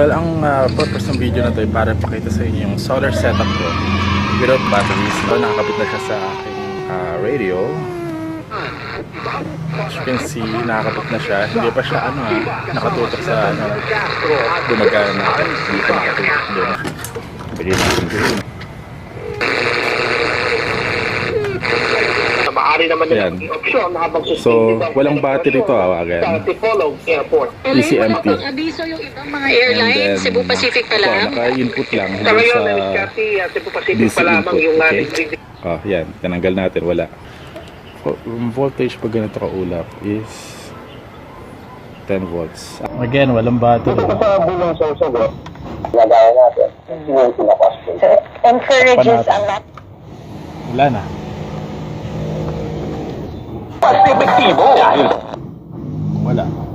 Well, ang uh, purpose ng video na to ay para pakita sa inyo yung solar setup ko without batteries. So, nakakabit na siya sa aking ah, radio. As you can see, nakakabit na siya. Hindi pa siya ano, ah, nakatutok sa ano, gumagana na. Hindi pa nakatutok doon. Natin Maaari naman Ayan. yung option habang So, suspended ang walang battery to, ah, again. Sa Tipolog Airport. Easy wala empty. pang abiso yung ibang mga airlines, then, Cebu Pacific pa ito, lang. naka-input lang Sa dun ngayon, sa Miss Cathy, uh, Cebu Pacific DC pa lamang input, yung uh, okay? district Oh, yan. Tinanggal natin. Wala. Vo- Yung voltage pag ganito kaulap is 10 volts. Again, walang battery. sa bulong sa sagot, nagaya natin. Yung pinapas encourages Panatag. a lot Wala na. Mas epektibo. Wala.